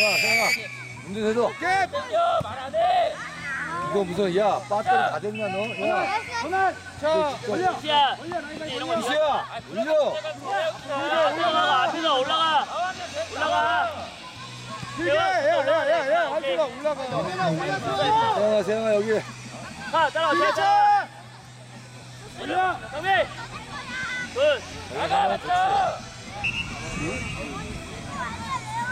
세영아 세영아 운전해줘 땡겨 말안 해. 이거 무슨 야 배터리 다 됐냐 너 야. 전환 자 올려. 시야. 이런 거 이시야 올려. 올라가 앞에서 올라가. 올라가. 길게 야야야야 한수가. 올라가. 세영아 세영아 여기. 가 따라와 길게 따라와. 차 올려. 정민 굿. 나가 맞춰.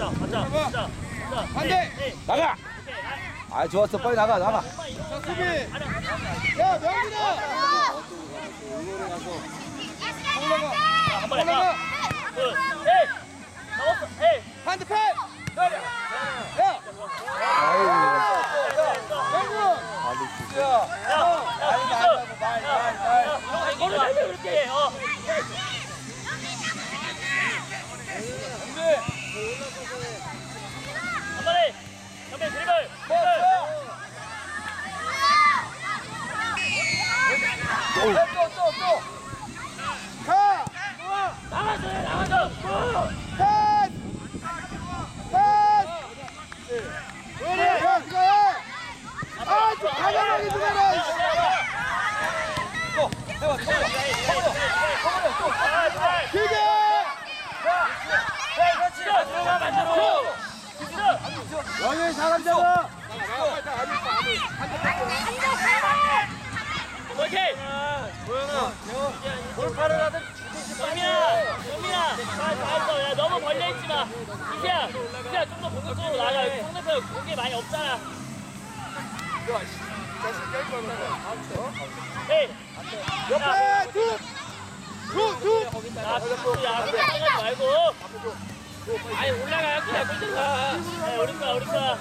자 가자 자 자, 반대. 네, 나가 오케이, 나- 아 좋았어 빨리 나가 나가 자 수비 야 명진아 올라가 한 번에 가 올라가 굿 에이 잡았어 에이 반대편 야 아유 명준 야 야, 야, 이거를 살려 그렇게. 어. 한 번에. 정면 드리블. 드리블. 가 나가줘, 나가줘. 패스 패스 그래 야 그거 해아좀 가만하게 좀 해라 이씨. 또 해봐 또 아, 잘. 길게 들어가 만들어. 영현 사람 잡아 오케이. 골파를 하든 영민아, 영민아. 잘, 잘했어. 야, 너무 벌려있지 마. 이제야, 이제야 좀더 공격적으로 나가. 여기 상대편 공격이 많이 없잖아. 에이. 옆에 툭툭툭 야, 툭툭, 야, 그거 생각하지 말고. 아니, 올라가. 그냥 끌든가. 네, 우리 거야, 우리 거야.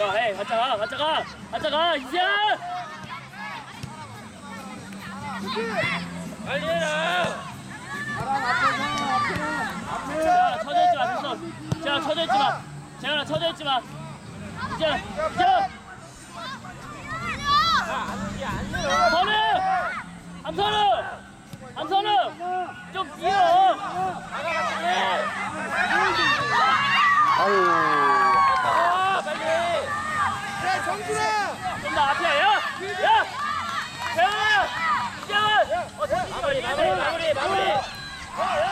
야, 헤이, 가자, 가, 가자, 가. 가자, 가, 이제야! 빨리 해라. 자, 쳐져 있지 마. 자, 쳐져 있지 마. 재현아, 쳐져 있지 마. 이제, 이제. 선우! 함선우! 함선우! 좀 뛰어! 아유 아 빨리. 야 정준아 좀더 앞에, 야! 야! 재현아! 이재원! 어, 마무리 마무리 마무리 마무리. 좀! 아니야!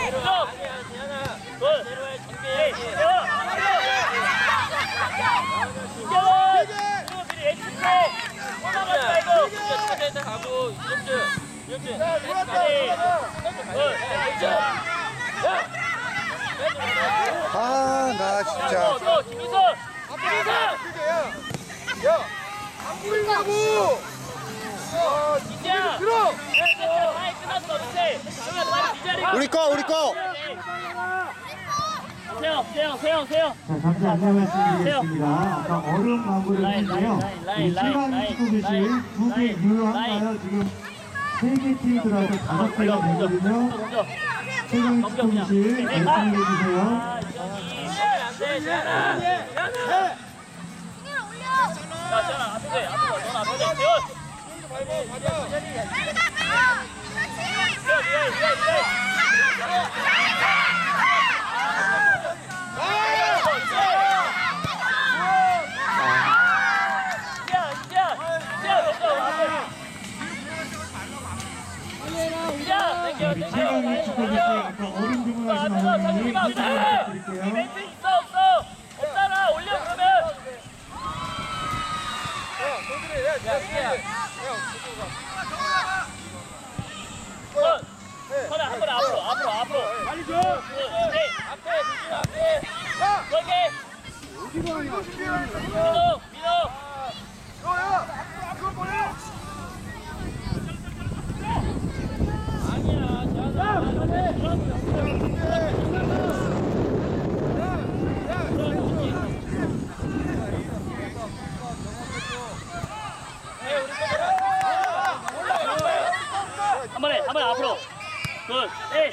내려와. 야 누웠다 빨리! 누웠다 굿! 이재원! 아 나 또, 진짜 아이 자리에 우리 거 우리 거 세영, 세영, 세영, 세영. 자, 잠시 안내 말씀드리겠습니다. 아까 얼음 마무리를 라인, 했는데요. 라인, 라인, 이 라인, 시간 라인, 찍고 계신 라인, 두개 라인, 유효한가요? 지금 세 개 팀 들어와서 다섯 개가 되거든요. 먼저. 최강. 찍고계실 아, 말씀해 주세요. 아, 이정이. 안돼 지현아. 해 자, 재현아, 앞에 돼, 앞에 돼, 넌 앞에 돼. 재현! 가자 재현, 재현, 재현, 재현. 이제야, 이제야, 이제야, 먼저 앞에. 이제야, 땡겨, 땡겨. 최강 찍고계실 아까 얼음 아, 주문하신 들어가, 어머니 상준이가 설명 돼. 부탁드릴게요. 이 멘트 있어, 없어? 없잖아, 올려, 그러면. 야 정준이 야 선, 선아, 한 번에 앞으로, 앞으로, 앞으로. 빨리 줘 이거 이거 준비해. 민호 민호 야, 그거 보내. 한 번에 한 번에 앞으로 굿 에이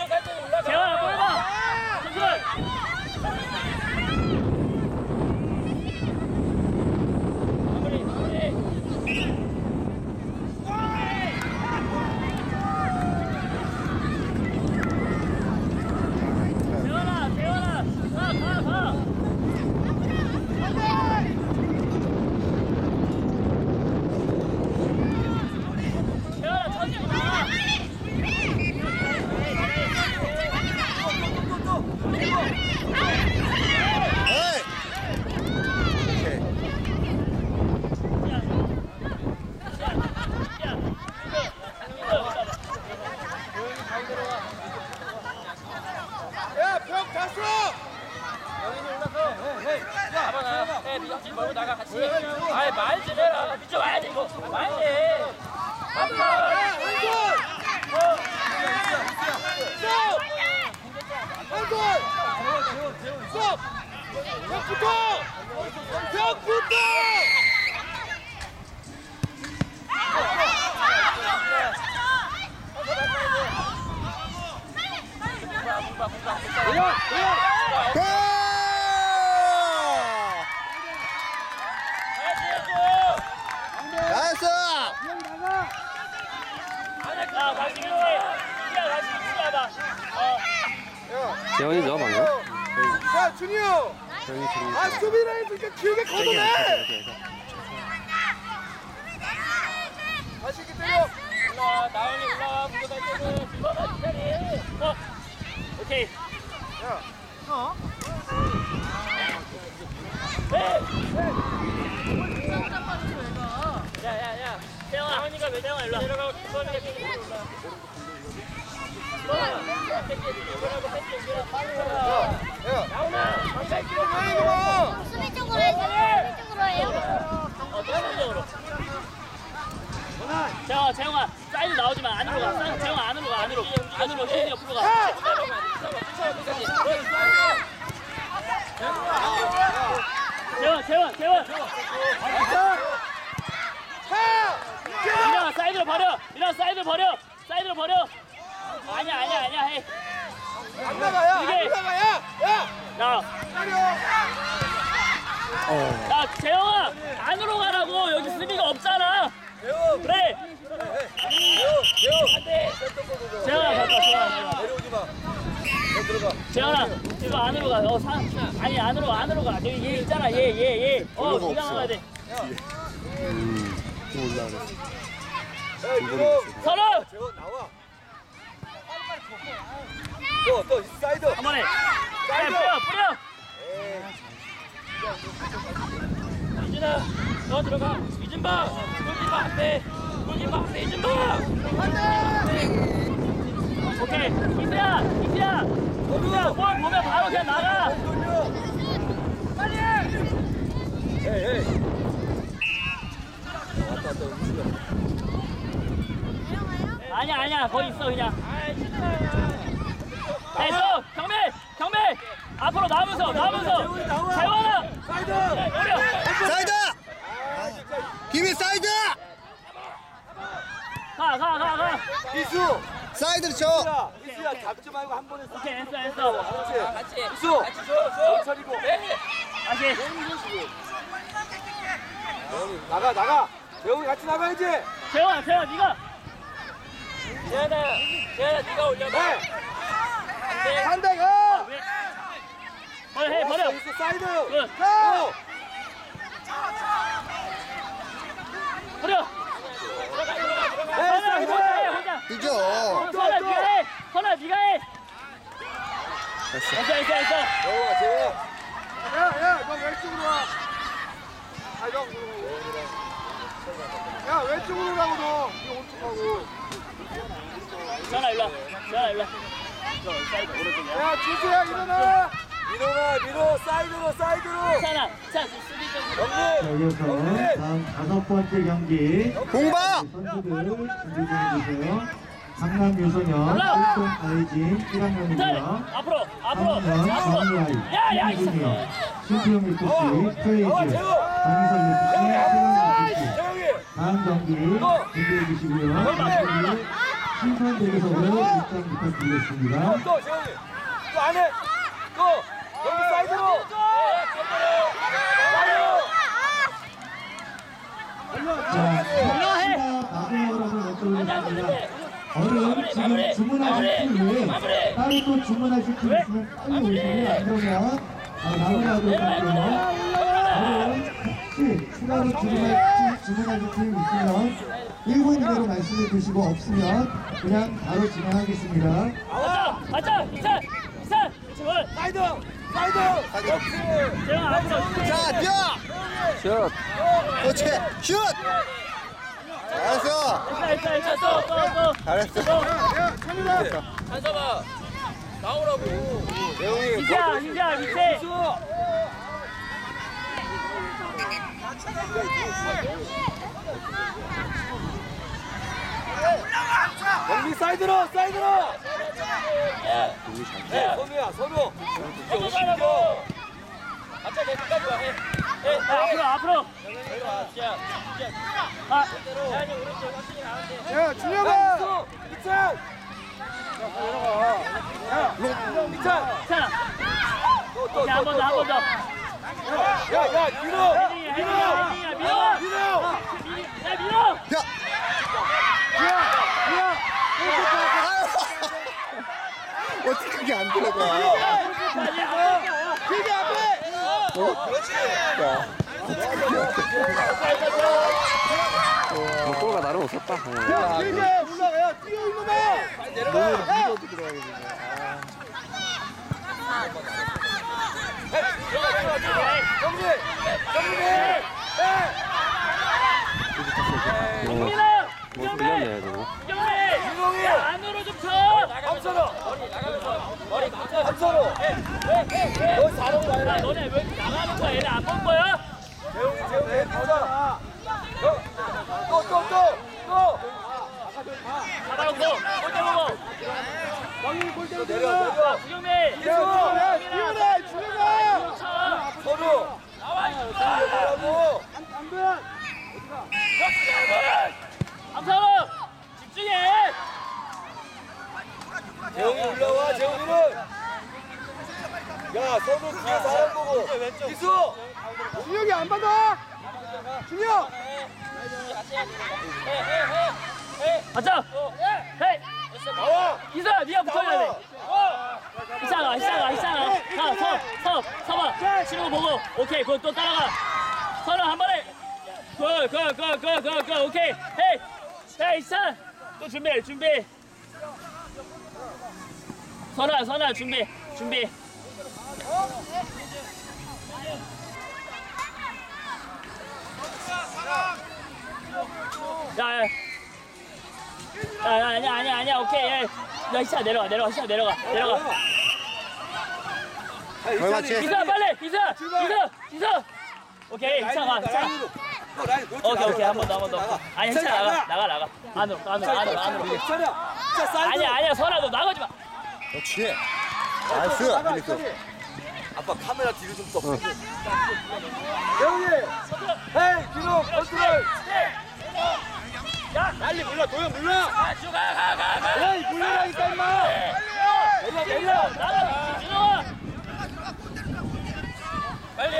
길게 걷어내. 다시 이렇게 때려. 올라와 나연이 올라와 무조건 기다리. 어, 오케이. 야야야 태영아, 태영이가 왜 태영아 일로 와. 내려가고 주범이가 땡기고 올라 수비 쪽으로 해요. 수비 쪽으로 해요. 어, 왼쪽으로. 재영아, 재영아, 사이드 나오지 마. 안으로 가. 사이드, 재영아, 안으로 가. 안으로. 안으로. 시현이 옆으로 가. 재원, 재원, 재원. 미나가 사이드로 버려. 사이드 버려. 사이드로 버려. 아니야, 아니야, 아니야. 해. 안 나가, 야. 이게- 안 나가, 야. 야, 야, 때려. 야, 재영아, 안으로 가라고. 여기 수비가 없잖아. 그래. 재영아, 갔다, 재영아. 내려오지 마. 너 들어가. 재현아, 이거 안으로 가. 어, 사, 아니 안으로 안으로 가. 여기 얘 있잖아. 얘, 얘, 얘. 어, 네가 나가야 돼. 올라오네 야, 이거. 서로 재원 나와. 또, 또, 사이드. 한 번에. 야, 뿌려, 뿌려. 이진아 너 들어가 이진바 골키퍼 앞에 골키퍼 앞에 이진바 오케이. 이수야, 이수야. 이수야, 볼 보면 바로 그냥 나가. 에이, 에이. 왔다, 왔다, 움직여. 아니야, 아니야. 거기 있어 그냥. 됐어. 경배, 경배. 앞으로 나오면서, 나오면서. 재원아, 사이드! 뿌려. 사이드! 김이 사이드! 가, 가, 가, 가. 이수! 사이드를 쳐! 야, 이수야, 잡지 말고 한 번에 쏴. 오케이, 했어, 했어. 그렇지. 같이 이수! 차리고. 다시. 재원이, 나가, 나가! 재원이 같이 나가야지! 재원아, 재원, 네가. 재현아 재현아 네가 올려봐 네. 반대 가. 왜? 버려, 해, 버려. 이수 사이드! 굿. 가. 어! 버려. 네, 선아, 사이드! 혼자 해, 혼자. 뛰죠! 어, 선아, 네가 해. 선아, 네가 해. 됐어 됐어, 됐어, 됐어. 재원아, 재원아. 야, 야, 너 왼쪽으로 와. 아, 형. 야, 왼쪽으로 오라고 너. 이거 오른쪽하고. 전화 일로 와. 전화 일로 야, 주수야 일어나. 민호가 민호 사이드로 사이드로 괜찮아. 자, 수비적으로. 영리 다음 다섯 번째 경기 공방 선수들 준비 좀 해주세요. 강남 유소년 1동 아이진 1학년입니다. 앞으로, 앞으로, 3학년 앞으로. 정리아이 야, 야, 이 신준이요 신수영 FC 프레이즈 어, 최영희 FC 재영이 다음 경기 준비해 주시고요. 심판 대기석으로 입장 부탁드리겠습니다. 또 재영이. 또 안에 또 여기 사이드로. 자, 시나 마지막으로 한번 여쭤보겠습니다. 얼른 지금 주문하실 팀 외에 따로 또 주문하실 팀 있으면 빨리 오시면 안 그러면 아, 마무리하도록 할게요. 얼른 혹시 추가로 주문할 팀, 주문하실 팀 있으면 1분 이내로 말씀해 주시고 없으면 그냥 바로 진행하겠습니다. 맞아, 맞아. 이산, 이산. 지원. 사이드 사이드 그렇지 재영 앞으로. 자 뛰어 슛 그렇지 슛 잘했어 일단, 일단, 일단, 또, 또, 또. 잘했어 이자, 밑에. 슛 영리 사이드로 사이드로 네 선우야 선우 선우 가라고. 아차, 내 끝까지 와. 해. 해. 앞으로, 앞으로. 아. 야 준혁아 수 이찬 이찬 괜찮아. 이제 한번 더, 한 번 더. 야 야 민호 민호 민호. 민호 야, 민호. 야 어떻게 그게 안 들어가? 길게 앞에! 골가 나름 없었다 야 길게 올라가 야 뛰어 이놈아 야 정리 정리 민호. 경매. 경매. 민홍이 야, 안으로 좀 쳐. 함선호 함선호 너 잘하는 거 야, 아니야 너네 왜 이렇게 나가는 거야? 얘네 안 본 거야? 재웅이 재웅이 가자 또또또또 잡아놓고 골대 먹어. 왕이 골대로 내려 들어가 내려 구경매. 야 야, 뛰어라 준혁아 쳐. 선우 나와라고 안돼 암사로 집중해. 재웅이 올라와 재웅이는 야 선우 뒤에 사람 보고 이수 준혁이 안 받아 준혁. 헤이. 나와 이사 니가 붙어야 돼. 이상아 이상아 이상아. 자서서 서봐. 치는 거 보고 오케이 그거 또 따라가. 서로 한 번에. 그그그그그 오케이. 헤이. 헤이 이상. 또 준비 준비. 선아 선아 준비 준비. 야, 야. 야, 야, 아니야, 아니야, 아니야, 오케이. 야, 야 이사 내려가, 내려가, 이사 내려가, 내려가. 얼마치 이사 빨리, 이사, 이사, 이사. 오케이, 이사 가, 이사. 오케이, 오케이, 한 번 더, 한 번 더. 아니, 이사 나가, 나가, 나가. 안으로, 안으로, 안으로, 안으로. 아니야, 아니야, 선아, 너 나가지 마. 그렇지 나이스 필릭스 아빠 카메라 뒤로 좀떠. 재웅이 헤이 민호 컨트롤! 야, 빨리 물러 도현 물러. 에이 물러라니까 임마! 내려 내려. 빨리.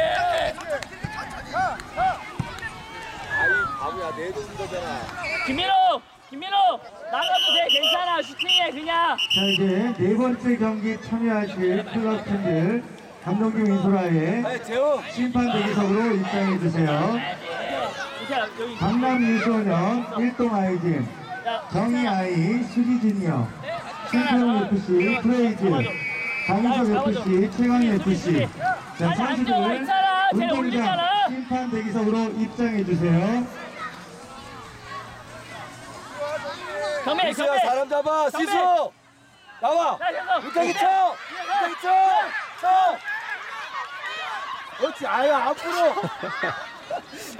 아이 바보야 내 돈인 거잖아. 김민호, 김민호, 나가도 돼, 괜찮아, 슈팅해, 그냥. 자 이제 네 번째 경기 참여하실 클럽 팀들 감독님 재웅 심판 대기석으로 입장해 주세요. 강남 유소년 1동 아이진 야, 정희 아이 수지진이요. 신평 FC 프레이즈 강희석 FC 최강 FC 자 선수들 운동장. 심판 대기석으로 입장해 주세요. 경매, 시수야 경매. 사람 잡아. 시수! 나와! 야, 현석. 유태기 쳐 쳐쳐 그렇지 아유 앞으로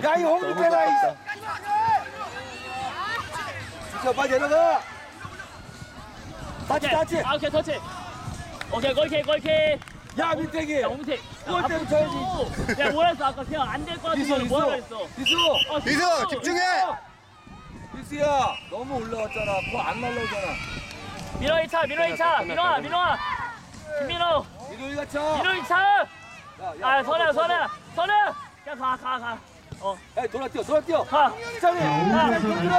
야이 홍준태가 이 진짜 빨리 내려가 다치 다치 아, 오케이, 터치. 오케이, 골킥, 골킥. 야 민태기 야, 홍태. 골 때문에 쳐야지. 야, 뭐라 했어? 아까 그냥 안될것 미수 같으면 뭐라 미수 그랬어? 미수 어, 미수, 집중해! 미수야 너무 올라왔잖아 그거 안 날라오잖아 민호 2차, 민호 2차. 민호아, 민호아. 김민호. 쳐 민호 2차. 야, 야, 아, 선우야, 더, 더, 선우야. 선우야. 야, 가, 가, 가. 어, 야 돌아 뛰어 돌아 뛰어 가. 자, 야 기다리는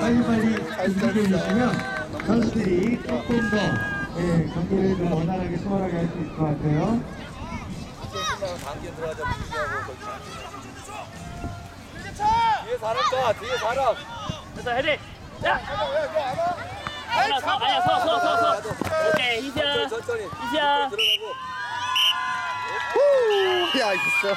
빨리빨리 준비해 주시면 선수들이 조금 더 예, 경기를 좀 원활하게 수월하게 할 수 있을 것 같아요. 들어가자 뒤에 사람 가 뒤에 사람 됐어, 헤딩. 야. 아니야, 서, 아니야, 서, 서, 서, 서. 오케이. 천천히 이시야. 들어가고 야, 있어.